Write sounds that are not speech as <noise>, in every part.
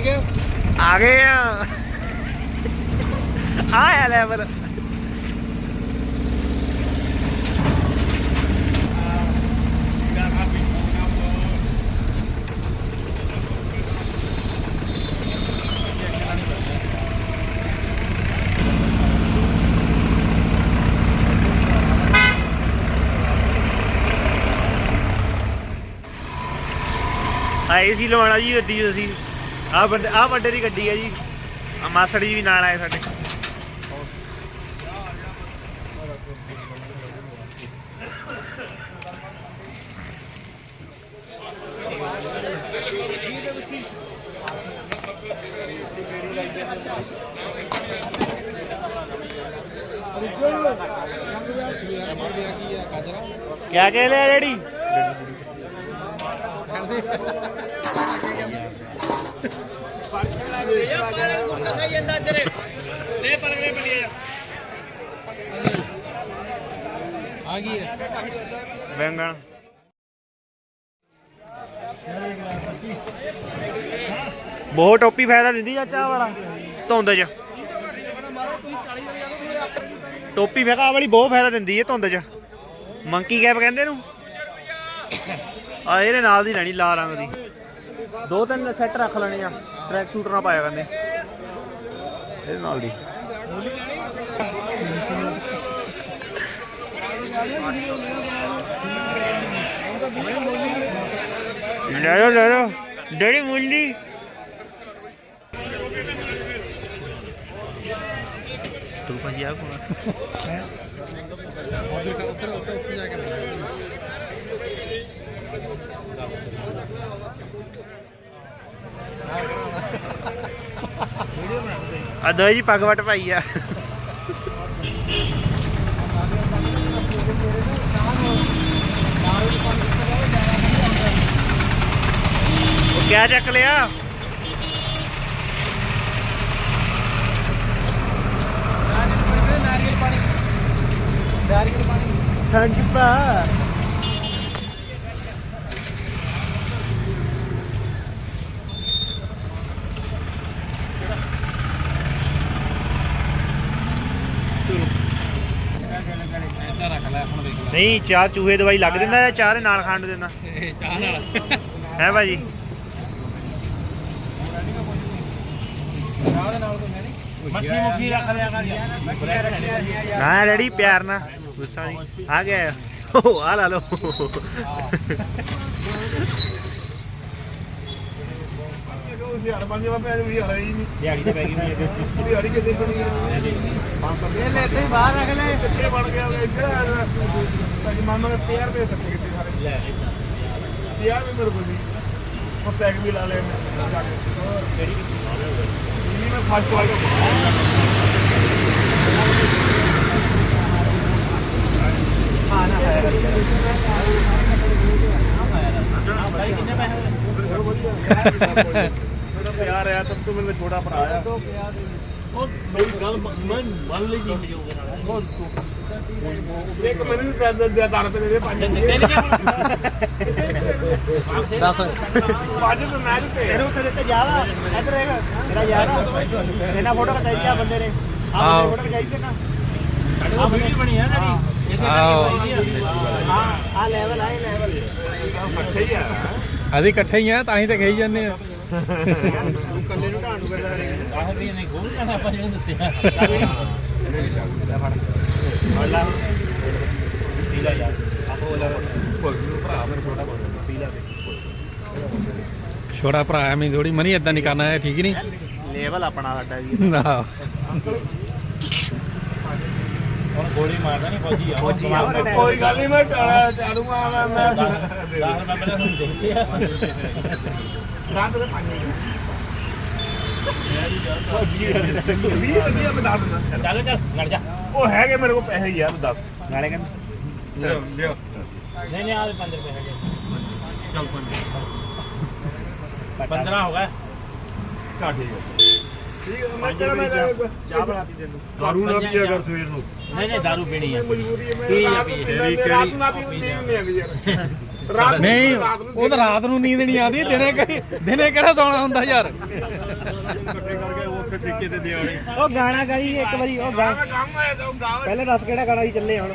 ਪਹੁੰਚ ਗਏ ਆ ਗਏ ਆ। ਆਇਆ ਲੈਵਲ ਆਏ ਸੀ ਲਵਾਣਾ ਜੀ ਗੱਡੀ ਅਸੀਂ। ਆ ਬੰਦੇ ਆ ਵੱਡੇ ਦੀ ਗੱਡੀ ਹੈ ਜੀ। ਆ ਮਾਸੜ ਵੀ ਨਾਲ ਆਏ ਸਾਡੇ। ਕਿਆ ਕਹਿ ਲਿਆ ਡੈਡੀ? ਆ ਗਈ ਹੈ ਬੈਂਗਣ ਬਹੁਤ ਟੋਪੀ ਫਾਇਦਾ ਦਿੰਦੀ ਆ ਚਾਹ ਵਾਲਾ। ਧੁੰਦ 'ਚ। ਟੋਪੀ ਫੇਕਾ ਆਹ ਵਾਲੀ ਬਹੁਤ ਫਾਇਦਾ ਦਿੰਦੀ ਹੈ ਧੁੰਦ 'ਚ। ਮੰਕੀ ਕੈਪ ਕਹਿੰਦੇ ਇਹਨੂੰ ਆ, ਇਹਦੇ ਨਾਲ ਦੀ ਲੈਣੀ, ਲਾਲ ਰੰਗ ਦੀ। ਦੋ ਤਿੰਨ ਸੈੱਟ ਰੱਖ ਲੈਣੇ ਆ। ਟਰੈਕ ਸੂਟ ਨਾ ਪਾਇਆ ਕਰਨੇ। ਇਹਦੇ ਨਾਲ ਦੀ। ਲੈ ਲਓ ਲੈ ਲਓ। ਡੈਡੀ ਮੁੱਲੀ ਤੂੰ ਭਾਜੀ ਆ ਕੋਣ ਉੱਧਰ ਉੱਧਰ ਉੱਥੇ ਜਾ ਕੇ ਆ ਦੋ ਜੀ ਪੱਗ ਵਟ ਪਾਈ ਆ। ਉਹ ਕਿਆ ਚੱਕ ਲਿਆ? ਨਾਰੀਅਲ ਪਾਣੀ। ਨਾਰੀਅਲ ਪਾਣੀ। ਥੈਂਕ ਯੂ ਭਾ ਇੱਦਾਂ ਰੱਖ ਲੈ ਹੁਣ ਦੇਖ ਲੈ ਨਹੀਂ ਚਾਹ ਚੂਹੇ ਦਵਾਈ ਲੱਗ ਦਿੰਦਾ ਜਾਂ ਚਾਹ ਦੇ ਨਾਲ ਖਾਣ ਨੂੰ ਦਿੰਦਾ? <laughs> ਚਾਹ ਨਾਲ। ਹੈ ਭਾਜੀ? ਚਾਹ ਦੇ ਨਾਲ ਕੋਈ ਹੈ ਨਹੀਂ ਮੱਖੀ ਮੁੱਖੀ ਰੱਖ ਲਿਆ ਕਰ ਨਾ ਰੈਡੀ ਪਿਆਰ ਨਾ ਗੁੱਸਾ ਨਹੀਂ। ਆ ਗਿਆ ਉਹ ਆ ਲਾ ਲਓ। ਦਿਹਾੜੀ ਤੇ ਪੈ ਗਈ ਵੀ ਇਹ ਲੈ ਤੇ ਬਾਹਰ ਰੱਖ ਲੈ। ताकि मान लो तैयार पे सकते तैयार भी मेरे को नहीं और टैग भी ला लेना दिल्ली में फ़र्स्ट वर्ल्ड खाना खाया कितने पैसे? प्यार आया तब तो मैंने छोड़ा अपना आया और मेरी गल मन मान लेगी ਇੱਕ ਮੈਨੂੰ ਵੀ ਪੈਸੇ ਦੇ ਦਾਰ ਪੇ ਦੇ ਪੰਜ <laughs> ਦੱਸ ਪੰਜ ਨੂੰ ਮੈਂ ਤੇ ਤੈਨੂੰ ਉੱਥੇ ਦਿੱਤੇ ਯਾਰ ਇੱਧਰ ਹੈਗਾ ਮੇਰਾ ਯਾਰ। ਇਹਨਾਂ ਫੋਟੋ ਖਚਾਈ ਆ ਬੰਦੇ ਨੇ। ਆਹ ਆਹੋ। ਫੋਟੋ ਖਚਾਈ ਤੇ ਨਾ। ਉਹ ਵੀਡੀਓ ਬਣੀ ਆ ਨਾ ਜੀ ਹਾਂ ਆ ਲੈਵਲ ਆ ਇਹ ਲੈਵਲ ਇਕੱਠੇ ਹੀ ਆ। ਅਸੀਂ ਇਕੱਠੇ ਹੀ ਆ ਤਾਂ ਹੀ ਤਾਂ ਕਹੀ ਜਾਂਦੇ ਆ। ਤੂੰ ਕੱਲੇ ਨੂੰ ਢਾਣ ਨੂੰ ਕਰਦਾ ਰਹੇਗਾ ਆਹ ਵੀ ਨਹੀਂ ਖੋਲ ਆਪਾਂ ਜਿਹੜੇ ਦਿੱਤੇ ਆ। ਅੱਲਾ ਪੀਲਾ ਯਾਰ ਆਪੋ ਲੈ ਭਰਾ ਮੇਰਾ ਛੋਟਾ ਬੋਲ ਪੀਲਾ ਛੋਟਾ ਭਰਾ ਐ ਮੈਂ ਥੋੜੀ ਮਨੀ ਇਦਾਂ ਨਹੀਂ ਕਰਨਾ ਹੈ ਠੀਕ ਨਹੀਂ ਲੈਵਲ ਆਪਣਾ ਸਾਡਾ ਵੀ ਨਾ ਹੁਣ ਗੋਲੀ ਮਾਰਦਾ ਨਹੀਂ ਫੌਜੀ ਆ ਫੌਜੀ ਆ ਉਹ ਕੋਈ ਗੱਲ ਨਹੀਂ ਮੈਂ ਚਾਲੂਗਾ ਮੈਂ ਮੈਂ 10 ਰੁਪਏ ਪਹਿਲਾਂ ਤੁਹਾਨੂੰ ਰਾਤ ਦੇ ਪੰਜ ਚੱਲ ਚੱਲ ਲੜ ਜਾ। ਉਹ ਹੈਗੇ ਮੇਰੇ ਕੋਲ ਪੈਸੇ ਯਾਰ ਦੱਸ। ਨਾਲੇ ਕਹਿੰਦੇ ਲਿਓ ਲਿਓ ਨਹੀਂ ਨਹੀਂ ਆਹ 5 ਰੁਪਏ ਹੈਗੇ। ਚੱਲ ਪੰਜ। 15 ਹੋ ਗਏ। ਘਾ ਠੀਕ ਹੈ ਠੀਕ ਹੈ ਮੈਂ ਕਿਹੜਾ ਮੈਂ ਚਾਹ ਬਣਾਤੀ ਤੈਨੂੰ। ਦਾਰੂ ਨਾ ਪੀਆ ਕਰ ਸਵੇਰ ਨੂੰ। ਨਹੀਂ ਨਹੀਂ ਦਾਰੂ ਪੀਣੀ ਆ। ਮਜਬੂਰੀ ਹੈ ਮੈਂ ਜਾ, ਰਾਤ ਨੂੰ ਜਾ। ਮੈਂ ਨੂੰ ਪੀਂਦਾ ਨਹੀਂ ਨਹੀਂ ਯਾਰ। ਨਹੀਂ ਰਾਤ ਨੂੰ ਉਹ ਤਾਂ ਰਾਤ ਨੂੰ ਨੀਂਦ ਨਹੀਂ ਆਉਂਦੀ ਦਿਨੇ ਕਿਹੜੀ ਦਿਨੇ ਕਿਹੜਾ ਸੌਣਾ ਹੁੰਦਾ ਯਾਰ ਉਹ ਗਾਣਾ ਗਾਈ ਇੱਕ ਵਾਰੀ ਉਹ ਗਾ ਮੈਂ ਗਾਉਂਗਾ ਇਹ ਤਾਂ ਗਾਓ ਪਹਿਲੇ ਦੱਸ ਕਿਹੜਾ ਗਾਣਾ ਜੀ ਚੱਲੇ ਹੁਣ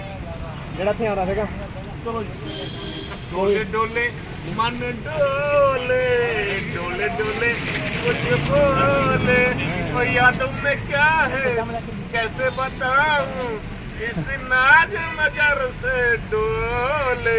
ਜਿਹੜਾ ਇੱਥੇ ਆਉਂਦਾ ਸੀਗਾ डोले डोले मन डोले डोले डोले कुछ बोले ओ यादों में क्या है कैसे बताऊं इस नाज नजर से डोले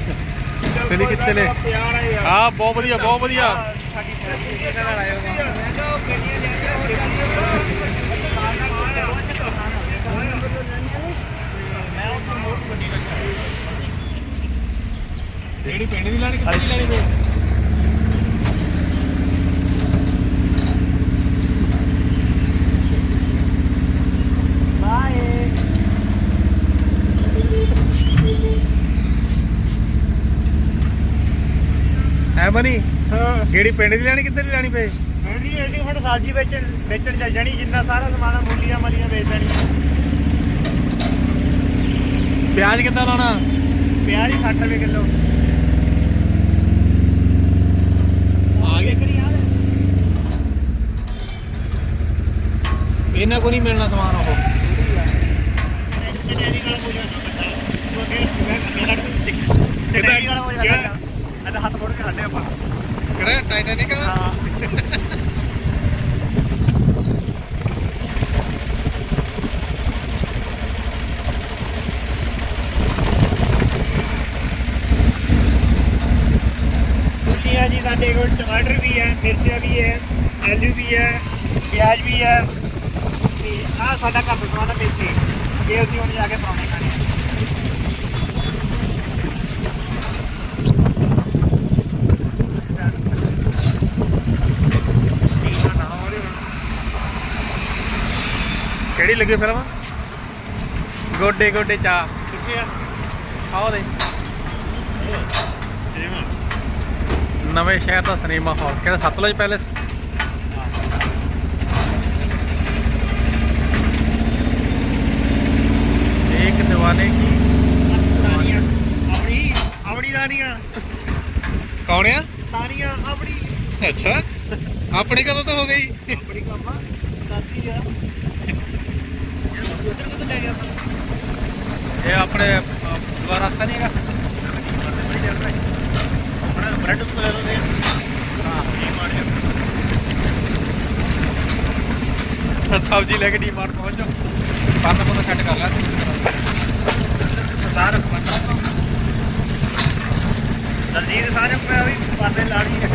ਕਿੱਥੇ ਲੈ? ਪਿਆਰ ਹੈ ਯਾਰ ਬਹੁਤ ਵਧੀਆ ਬਹੁਤ ਵਧੀਆ ਜਿਹੜੀ ਪਿੰਡ ਦੀ ਲੈਣੀ ਕਿੱਥੇ ਦੀ ਲੈਣੀ ਐ ਬਣੀ ਕਿਹੜੀ ਪਿੰਡ ਦੀ ਲੈਣੀ ਕਿੱਧਰ ਦੀ ਲੈਣੀ ਫੇ ਹਾਂਜੀ ਅਸੀਂ ਹੁਣ ਸਬਜ਼ੀ ਵੇਚਣ ਵੇਚਣ ਚੱਲ ਜਾਣੀ ਜਿੰਨਾ ਸਾਰਾ ਸਮਾਨ ਆ, ਮੂਲੀਆਂ ਮਲੀਆਂ ਵੇਚ ਦੇਣੀਆਂ। ਪਿਆਜ਼ ਕਿੱਦਾਂ ਲਾਉਣਾ? ਪਿਆਜ਼ ਹੀ 60 ਰੁਪਏ ਕਿਲੋ। ਆ ਗਏ। ਇਹਨਾਂ ਕੋ ਨਹੀਂ ਮਿਲਣਾ ਸਮਾਨ ਉਹ। ਕਿਹੜਾ ਕਿਹੜਾ ਇਹਦਾ ਆਪਾਂ। ਜੀ ਸਾਡੇ ਕੋਲ ਟਮਾਟਰ ਵੀ ਹੈ ਮਿਰਚਾਂ ਵੀ ਹੈ ਆਲੂ ਵੀ ਹੈ ਪਿਆਜ਼ ਵੀ ਹੈ। ਤੇ ਸਾਡਾ ਘਰ ਦਾ ਸਮਾਨ ਹੈ ਮੇਥੇ ਇਹ ਅਸੀਂ ਹੁਣ ਜਾ ਕੇ ਪਾਉਣੇ ਖਾਣੇ ਕਿਹੜੀ ਲੱਗੀ ਫਿਲਮ ਗੋਡੇ ਗੋਡੇ ਚਾ। ਕਿੱਥੇ ਆ? ਆਓ ਦੇ। ਸਿਨੇਮਾ ਨਵੇਂ ਸ਼ਹਿਰ ਦਾ ਸਿਨੇਮਾ ਹਾਲ ਕਿਹੜਾ ਸਤਲੁਜ ਪੈਲੇਸ ਇੱਕ ਦੀਵਾਨੇ ਕੀ? ਤਾਨੀਆਂ ਆਪਣੀ ਆਪਣੀ ਕੌਣ ਆ? ਤਾਨੀਆਂ ਆਪਣੀ। ਅੱਛਾ। ਆਪਣੀ ਕਦੋਂ ਤੋਂ ਹੋ ਗਈ? ਆਪਣੀ ਕੰਮ ਦਾਦੀ ਆ। ਉਧਰ ਕਿੱਥੇ ਲੈ ਗਿਆ ਇਹ ਆਪਣੇ ਦੂਆ ਰਸਤਾ ਨਹੀਂ ਹੈਗਾ? ਆਪਣਾ ਬ੍ਰੈਡ ਉੱਤੇ ਲੈ ਲੈਂਦੇ ਹਾਂ ਇਹ ਮਾਰ ਸਬਜ਼ੀ ਲੈ ਕੇ ਡੀਮਾਰਟ ਪਹੁੰਚ ਜਾਓ। ਪੰਨ ਪੁੰਨ ਸੈੱਟ ਕਰ ਲੈ। ਸਰਦਾਰ ਦਲਜੀਤ ਸਾਰੇ ਮੈਂ ਵੀ ਪਾਸੇ ਲਾੜੀ ਹੈ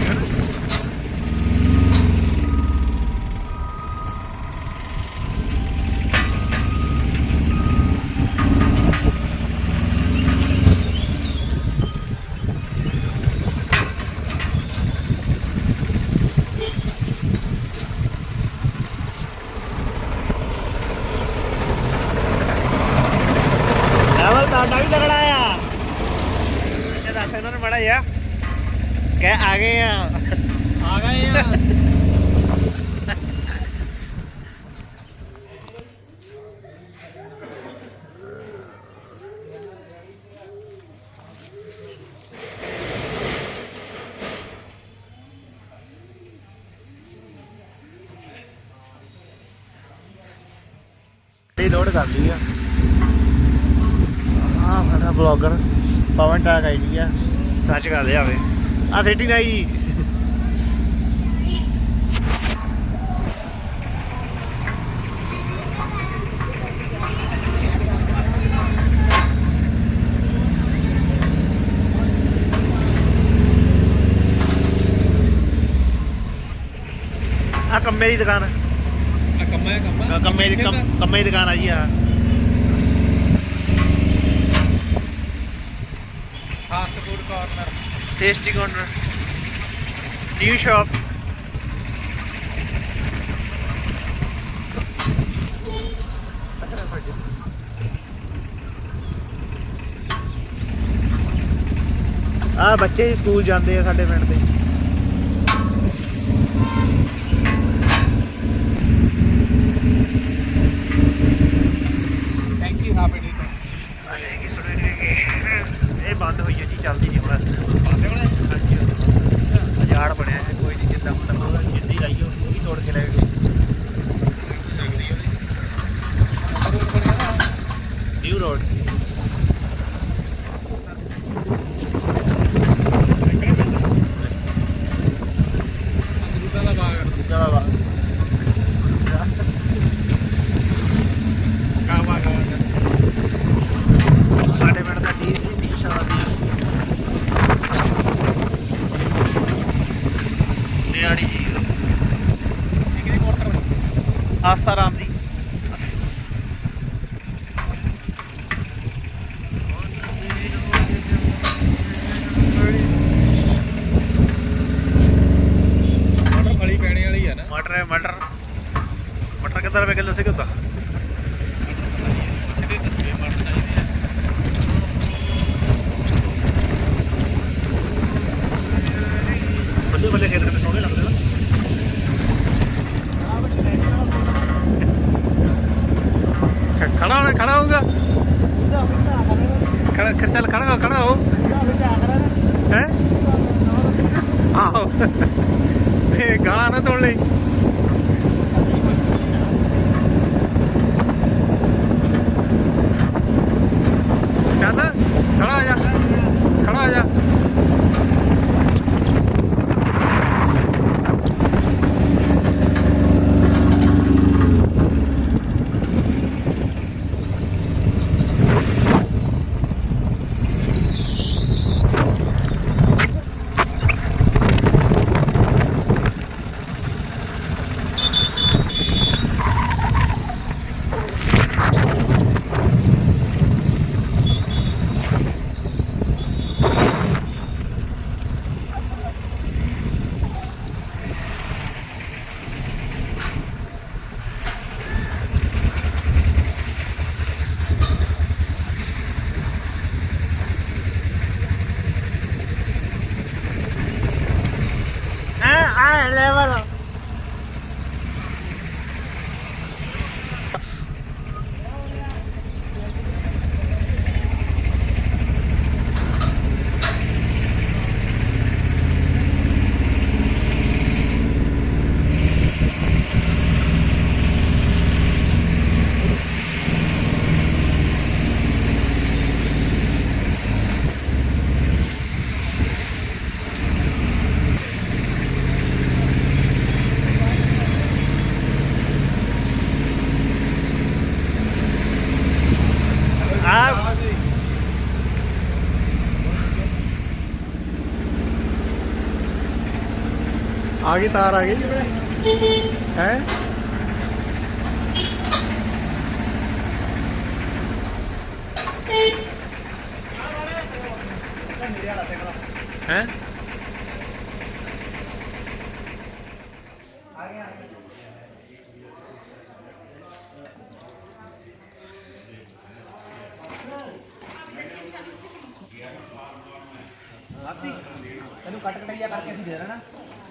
ਲੈਵਲ ਤੁਹਾਡਾ ਵੀ ਤਗੜਾ ਆ ਇਹ ਦੱਸ ਇਹਨਾਂ ਨੂੰ ਮੜਾ ਜਾ ਕਹਿ ਆ ਗਏ ਆ ਆ ਗਏ ਆ ਇਹ ਲੋਡ ਕਰ ਲਈ ਆ ਆ ਸਾਡਾ ਬਲੌਗਰ ਪਵਨ ਟਾਕ ਆਈ ਆ। ਸੱਚ ਕਰ ਲਿਆ ਵੇ। ਆ ਸੈਟਿੰਗ ਆਈ। ਜੀ ਆ ਕੰਮੇ ਦੀ ਦੁਕਾਨ। ਆ ਕੰਮਾ ਕੰਮਾ ਕੰਮੇ ਦੀ ਕੰਮੇ ਦੀ? ਦੁਕਾਨ ਆ ਜੀ ਆ ਟੇਸਟੀ corner. New shop. ਆ ਬੱਚੇ ਸਕੂਲ ਜਾਂਦੇ ਆ ਸਾਡੇ ਪਿੰਡ ਦੇ। ਥੈਂਕ ਯੂ ਹਾਪੇ ਇਹ ਬੰਦ ਹੋਈ ਹੈ ਜੀ ਚੱਲਦੀ ਹਾਂਜੀ ਬਣਿਆ ਹੈ, ਕੋਈ ਨਹੀਂ ਜਿੱਦਾਂ ਮਤਲਬ ਜਿੰਦੀ ਲਾਈਓ ਉਹ ਉਹ ਵੀ ਤੋੜ ਕੇ ਲੈ ਗਏ ਨਿਊ ਰੋਡ ਦੁੱਧਾ ਦਾ ਬਾਗ ਚਲਾ ਵਾ ਕਾ ਬਾਗ ਸਾਡੇ ਪਿੰਡ ਦਾ ਡੀ ਸੀ ਡੀ ਸ਼ਾਦੀ ਨਿਆੜੀ ਜੀ ਕਿਹਦੇ ਕੁਆਟਰ ਬਣੀ ਆਸਾ ਰਾਮ ਦੀ ਕੁਆਟਰ ਫਲੀ ਪੈਣੇ ਵਾਲੀ ਆ ਨਾ ਮਟਰ ਹੈ ਮਟਰ ਮਟਰ ਕਿੰਨੇ ਰੁਪਏ ਕਿਲੋ ਸੀ ਕਿੰਦਾ ਸਿੱਧੇ ਤਸਵੀਰ ਮਾਰਨ ਚਾਹੀਦੀ ਹੈ ਬੱਲੇ ਬੱਲੇ ਖੇਤ ਕਿੰਨੇ ਸੋਹਣੇ ਲੱਗਦੇ ਨਾ ਖ- ਖੜਾ ਹੋਣਾ ਖੜਾ ਹੋਊਗਾ ਖੜਾ ਖ- ਚੱਲ ਖੜਾ ਖੜਾ ਹੋ। ਹੈ? ਆਹੋ। <laughs> ਇਹ ਗਾਲਾਂ ਨਾ ਤੋੜ ਲਈ ਚੰਦ ਖੜਾ ਹੋ ਜਾ ਖੜਾ ਹੋ ਜਾ ਆ ਲੈਵਲ ਆ ਆ ਗਈ, ਤਾਰ ਆ ਗਈ ਹੈ? ਹੈ? ਅਸੀਂ ਤੈਨੂੰ ਕੱਟ ਕਟਈਆ ਕਰਕੇ ਅਸੀਂ ਦੇ ਦੇਣਾ।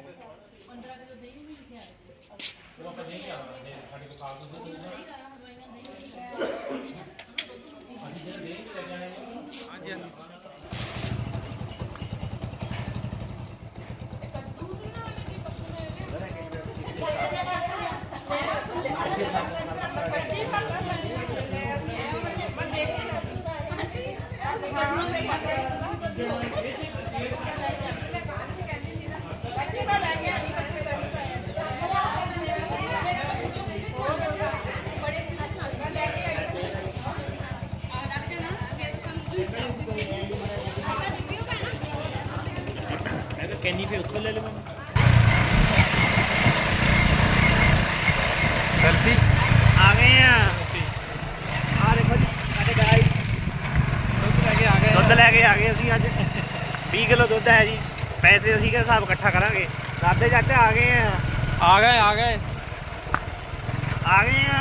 15 ਕਿਲੋ ਦਹੀਂ ਵੀ ਲਿਖਿਆ ਉਹ ਆਪਾਂ ਦੇ ਕੇ ਆਵਾਂਗੇ ਜੇ ਸਾਡੇ ਕੋਲ ਖਾਲ ਦੁੱਧ ਨਹੀਂ ਹੈ ਅਸੀਂ ਜਿਹੜਾ ਦੇ ਕੇ ਲੈ ਜਾਣਾ ਹੈ ਹਾਂਜੀ ਹਾਂਜੀ। ਕੈਨੀ ਫੇ ਉੱਥੇ ਲੈ ਲਵਾਂ ਸੈਲਫੀ ਆ ਗਏ ਆ। ਆ ਦੇਖੋ ਜੀ ਸਾਡੇ ਗਾਈ ਦੁੱਧ ਲੈ ਕੇ ਆ ਗਏ। ਦੁੱਧ ਲੈ ਕੇ ਆ ਗਏ ਅਸੀਂ ਅੱਜ। <laughs> 20 ਕਿਲੋ ਦੁੱਧ ਹੈ ਜੀ। ਪੈਸੇ ਅਸੀਂ ਕਿਹੜਾ ਹਿਸਾਬ ਇਕੱਠਾ ਕਰਾਂਗੇ। ਦਾਦੇ ਚਾਚਾ ਆ ਗਏ ਆ। ਆ ਗਏ ਆ ਗਏ। ਆ ਗਏ ਆ।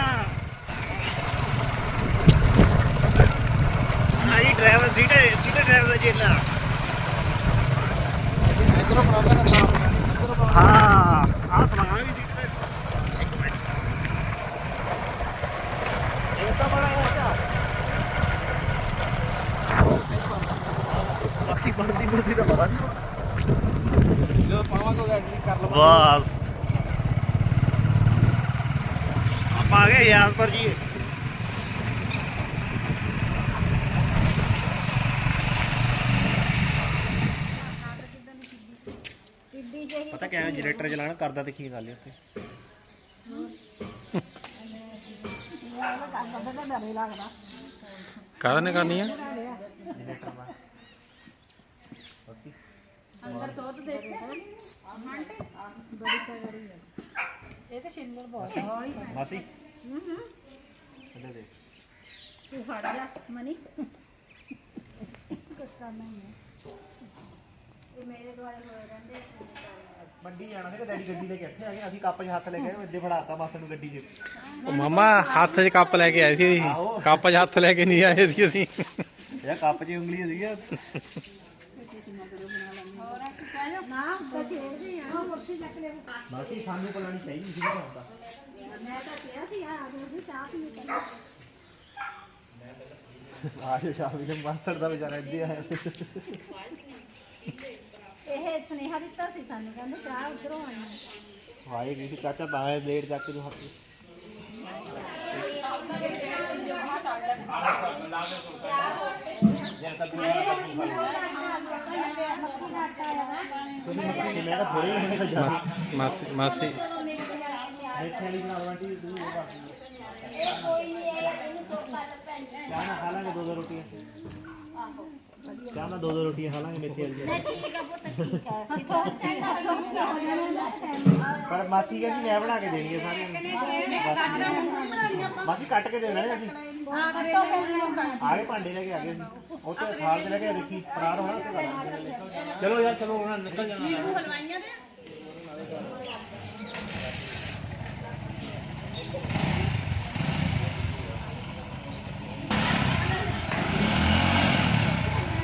ਆਜੀ ਡਰਾਈਵਰ ਸੀਟ ਸੀਟ ਡਰਾਈਵਰ ਜੇਲਾ ਇਧਰੋਂ ਫੜਾ ਨਾ ਸਾਫ਼ ਹਾਂ ਆ ਸਮਾਂ ਵੀ ਸੀਟ ਤੇ ਇਹ ਤਾਂ ਬੜਾ ਹੈ ਬਾਕੀ ਬਣਦੀ ਬਣਦੀ ਤਾਂ ਪਤਾ ਨਹੀਂ ਜਦੋਂ ਪਾਵਾਂਗੇ ਉਹ ਐਡਿਟ ਕਰ ਲਵਾਂਗੇ ਬਸ ਆਪਾਂ ਆ ਗਏ ਯਾਰ ਪਰ ਜੀ ਪਤਾ ਕਿਆ ਜਨਰੇਟਰ ਚਲਾਣਾ ਕਰਦਾ ਤੇ ਕੀ ਗੱਲ ਹੈ ਉੱਥੇ? ਕਾਹਦਾ ਨੇ ਕਰਨੀ ਆ? ਜਨਰੇਟਰ ਦਾ ਅੰਦਰ ਦੁੱਧ ਦੇਖੇ ਆਂਟੀ ਬੜੀ ਤਗੜੀ ਹੈ ਇਹ ਤਾਂ ਸ਼ਿੰਦਰ ਬਹੁਤ ਹੌਲੀ ਹੈ। ਮਾਸੀ? ਇੱਧਰ ਦੇਖ ਤੂੰ ਹਟ ਜਾ ਮਨੀ। ਕੁਛ ਕਰਨਾ ਹੀ ਹੈ। ਇਹ ਮੇਰੇ ਦੁਆਲੇ ਹੋਏ ਰਹਿੰਦੇ ਮੰਡੀ ਜਾਣਾ ਸੀ ਡੈਡੀ ਗੱਡੀ ਲੈ ਕੇ ਇੱਥੇ ਆ ਗਏ ਅਸੀਂ ਕੱਪ 'ਚ ਹੱਥ ਲੈ ਕੇ ਆਏ ਇੱਦੇ ਫੜਾਤਾ ਮਾਸਾ ਨੂੰ ਗੱਡੀ 'ਚ। ਉਹ ਮਾਮਾ ਹੱਥ 'ਚ ਕੱਪ ਲੈ ਕੇ ਆਏ ਸੀ ਅਸੀਂ। ਆਹੋ। ਕੱਪ 'ਚ ਹੱਥ ਲੈ ਕੇ ਨਹੀਂ ਆਏ ਸੀ ਅਸੀਂ। ਇਹ ਕੱਪ 'ਚ ਉਂਗਲੀ ਸੀਗਾ ਨਹੀਂ ਚਾਹੀਦੀ ਸੀ ਹੁੰਦਾ ਨੂੰ ਮਾਸੜ ਦਾ ਵਿਚਾਰਾ ਇੱਦੇ ਆਇਆ। ਇਹ ਸੁਨੇਹਾ ਦਿੱਤਾ ਸੀ ਸਾਨੂੰ ਕਹਿੰਦੇ ਚਾਹ ਉਧਰੋਂ ਆਈ ਹੈ। ਵਾਏ ਵੀ ਚਾਚਾ ਬਾਹਰ ਲੇਟ ਜਾ ਕੇ ਜੋ ਹੱਥ। ਤੁਸੀਂ ਮੱਕੀ ਮੈਂ ਤਾਂ ਥੋੜੀ ਜਿਹੀ ਤਾਂ ਜਾ ਮਾਸੀ ਮਾਸੀ ਵਾਲੀ ਬਣਾ ਆਂਟੀ ਤੂੰ ਇਹ ਬਾਕੀ ਚਾਹ ਨਾਲ ਖਾ ਲਾਂਗੇ ਦੋ ਦੋ ਰੋਟੀਆਂ ਚਾਹ ਨਾਲ ਦੋ ਦੋ ਰੋਟੀਆਂ ਖਾ ਲਾਂਗੇ ਮੇਥੇ ਵਾਲੀ ਠੀਕ ਆ ਪੁੱਤ ਠੀਕ ਹੈ ਫਿਰ <laughs> ਕਹਿੰਦਾ ਪਰ ਮਾਸੀ ਕਹਿੰਦੀ ਮੈਂ ਬਣਾ ਕੇ ਦੇਣੀ ਹੈ ਸਾਰਿਆਂ ਨੂੰ। ਮਾਸੀ ਕੱਟ ਕੇ ਦੇਣਾ ਹੈ ਅਸੀਂ ਆਗੇ ਭਾਂਡੇ ਲੈ ਕੇ ਆ ਗਏ ਸੀ ਉੱਥੇ ਥਾਲ ਤੇ ਲੈ ਕੇ ਦੇਖੀ ਫਰਾਰ ਹੋਣਾ ਕਰ ਚਲੋ ਯਾਰ ਚਲੋ ਉਹਨਾਂ ਨਿਕਲ ਜਾਣਾ।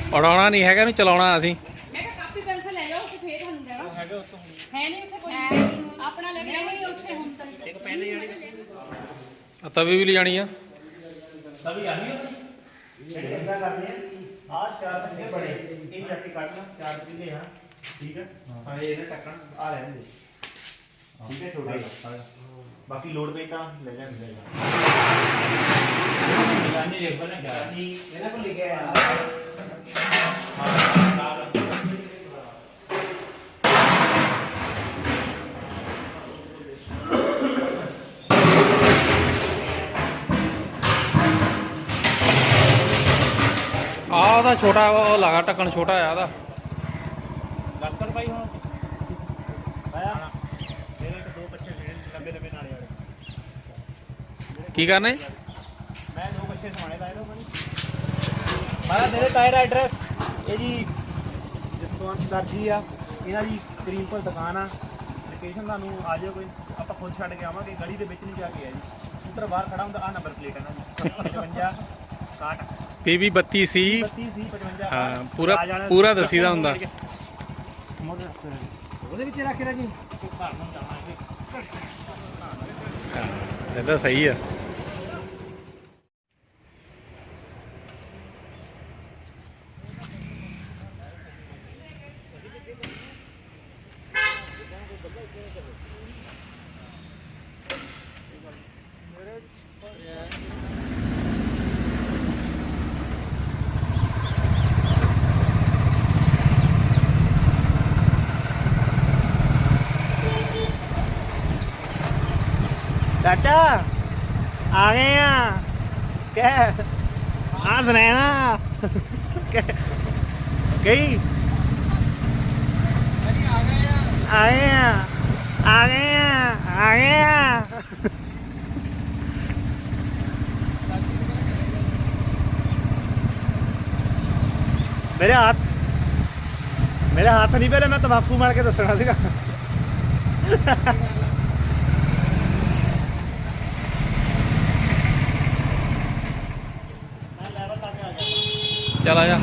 ਉਡਾਉਣਾ ਨਹੀਂ ਹੈਗਾ ਇਹਨੂੰ ਚਲਾਉਣਾ ਅਸੀਂ। ਮੈਂ ਕਿਹਾ ਕਾਪੀ ਪੈਨਸਲ ਲੈ ਜਾਓ ਉੱਥੇ ਫੇਰ ਤੁਹਾਨੂੰ ਦੇਣਾ। ਹੈਗੇ ਉੱਥੇ ਹੈ ਨਹੀਂ ਉੱਥੇ ਕੋਈ। ਆਪਣਾ ਲੈ ਜਾਓ ਉੱਥੇ ਹੁਣ ਤਾਂ ਇੱਕ ਪੈਨ ਜਿਹੜੀ ਆ ਤਵੀ ਵੀ ਲਿਜਾਣੀ ਆ। ਜਿਹੜੇ ਇਦਾਂ ਕਰਦੇ ਆ ਆਹ ਚਾਰ ਪੱਤੇ ਬੜੇ ਇਹ ਚੱਕ ਕੇ ਕੱਢ ਲਾ ਚਾਰ ਪੀਲੇ ਹਾਂ ਠੀਕ ਹੈ। ਹਾਂ ਇਹ ਇਹਨੇ ਟੱਕਣ ਆ ਰਹਿਣ ਦੇ ਠੀਕ ਹੈ ਛੋਟੇ ਬਾਕੀ ਲੋਡ ਪਈ ਤਾਂ ਲੈ ਜਾਂਗੇ ਲੈ ਜਾਣੀ ਜੇ ਬਣਾ ਗਿਆ ਇਹਨਾਂ ਕੋਲ ਲਿਖਿਆ ਆ ਉਹਦਾ ਛੋਟਾ ਉਹ ਲਗਾ ਢੱਕਣ ਛੋਟਾ ਆ ਉਹਦਾ। ਲੱਕੜ ਪਾਈ ਹੁਣ। ਆਇਆ। ਮੇਰੇ ਇੱਕ ਦੋ ਬੱਚੇ ਲੰਬੇ ਲੰਬੇ ਨਾਲੇ ਵਾਲੇ। ਕੀ ਕਰਨੇ? ਮੈਂ ਦੋ ਬੱਚੇ ਸਮਾਣੇ ਲਾਏ ਦੋ ਬਣੀ ਮਾਰਾ ਮੇਰੇ ਦਾ ਐਡਰੈਸ ਇਹ ਜੀ ਜਸਵੰਤ ਦਰਜੀ ਆ। ਇਹਨਾਂ ਦੀ ਕਰੀਮਪੁਰ ਦੁਕਾਨ ਆ। ਲੋਕੇਸ਼ਨ ਤੁਹਾਨੂੰ ਆ ਜਾਓ ਕੋਈ। ਆਪਾਂ ਖੁਦ ਛੱਡ ਕੇ ਆਵਾਂਗੇ। ਗਲੀ ਦੇ ਵਿੱਚ ਨਹੀਂ ਜਾ ਕੇ ਆ ਜੀ। ਉੱਧਰ ਬਾਹਰ ਖੜਾ ਹੁੰਦਾ ਆ ਨੰਬਰ ਪਲੇਟ ਇਹਨਾਂ ਦੀ। 55 60 ਪੀਵੀ 32 ਸੀ। 32 ਸੀ 55 ਹਾਂ, ਪੂਰਾ- ਪੂਰਾ ਦੱਸੀਦਾ ਹੁੰਦਾ। ਉਹਦੇ ਵਿੱਚ ਰੱਖ ਕੇ ਜੀ। ਇਹ ਤਾਂ ਸਹੀ ਆ। ਚਾਚਾ ਆ ਗਏ ਆ। ਕਹਿ, ਆ ਸੁਨੈਣਾ। ਕਹੀ ਆ ਗਏ ਆ। ਆ ਗਏ ਆ। ਆ ਗਏ ਆ। ਮੇਰੇ ਹੱਥ ਮੇਰੇ ਹੱਥ ਨਹੀਂ ਪਹਿਲੇ ਮੈਂ ਤਮਾਕੂ ਮਾਰ ਕੇ ਦੱਸਣਾ ਸੀਗਾ। ਚੱਲ ਆ ਜਾ।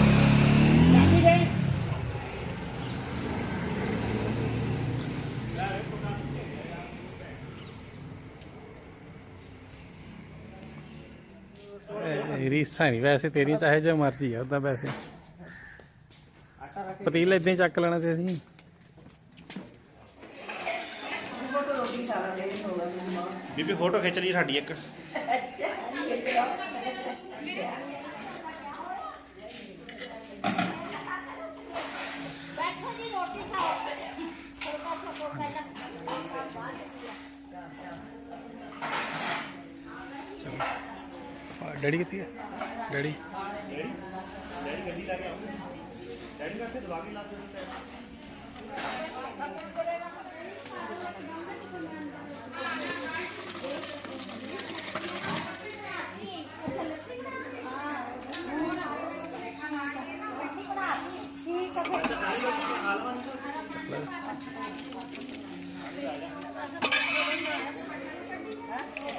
ਇਹ ਰੀਸਾਂ ਨਹੀਂ ਵੈਸੇ ਤੇਰੀ ਚਾਹੇ ਜੋ ਮਰਜ਼ੀ ਆ ਉਦਾਂ ਵੈਸੇ। ਪਤੀਲਾ ਇਦਾਂ ਹੀ ਚੱਕ ਲੈਣਾ ਸੀ ਅਸੀਂ। ਬੀਬੀ ਫੋਟੋ ਖਿੱਚ ਲਈ ਸਾਡੀ ਇੱਕ। डैडी कितनी है? डैडी।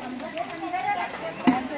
अंदर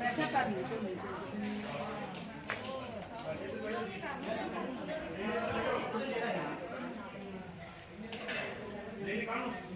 嗯。好的嗯好嗯